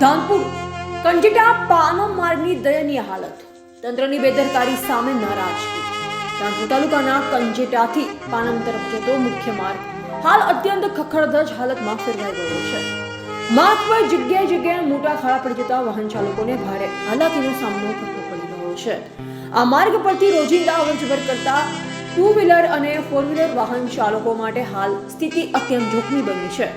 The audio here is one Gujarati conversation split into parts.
ધાનપુર કંજટા પાનો માર્ગની દયનીય હાલત. તંત્રની બેદરકારી સામે નારાજગી ધાનપુર તાલુકાના કંજેટાથી પાનમ તરફ જતો મુખ્ય માર્ગ હાલ અત્યંત ખખડધજ હાલતમાં ફેરવાઈ ગયો છે. માર્ગ પર જગ્યાએ જગ્યાએ મોટા ખાડા પડી જતા વાહન ચાલકોને ભારે હાલાકીનો સામનો કરવો પડી રહ્યો છે. આ માર્ગ પરથી રોજિંદા અવરજવર કરતા ટુ વ્હીલર અને ફોર વ્હીલર વાહન ચાલકો માટે હાલ સ્થિતિ અત્યંત જોખમી બની છે.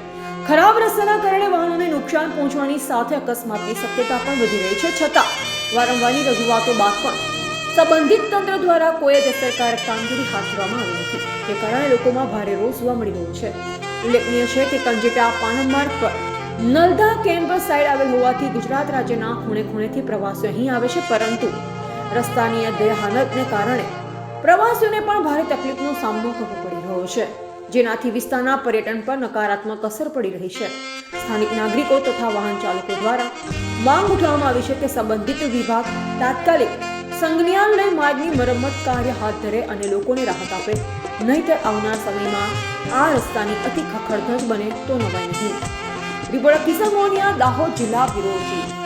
ખરાબ રસ્તાના કારણે વાહનોને નુકસાન પહોંચવાની સાથે અકસ્માતની શક્યતા પણ વધી રહી છે. છતાં વારંવારની રજૂઆતો બાદ પણ સંબંધિત તંત્ર દ્વારા કોઈ જ અસરકારક કામગીરી હાથ ધરવામાં આવી નથી. જે કારણે લોકોમાં ભારે રોષ જોવા મળી રહ્યો છે. ઉલ્લેખનીય છે કે કંજેટા પાનમ માર્ગ પર નલદા કેમ્પસ સાઈડ આવેલ હોવાથી ગુજરાત રાજ્યના ખૂણે ખૂણેથી પ્રવાસીઓ અહીં આવે છે. પરંતુ રસ્તાની અધ્યય હાલતને કારણે પ્રવાસીઓને પણ ભારે તકલીફનો સામનો કરવો પડી રહ્યો છે. જેનાથી વિસ્તારના પર્યટન પર નકારાત્મક અસર પડી રહી છે. સ્થાનિક નાગરિકો તથા વાહન ચાલકો દ્વારા માંગ ઉઠાવવામાં આવી છે કે સંબંધિત વિભાગ તાત્કાલિક સંજ્ઞાલય માર્ગની મરમ્મત કાર્ય હાથ ધરે અને લોકોને રાહત આપે. નહીતર આવનાર સમયમાં આ રસ્તાની અતિ ખખડધજ બને તો નવાય નહીં. રિપોર્ટર કિશન દાહોદ જિલ્લા ચીફ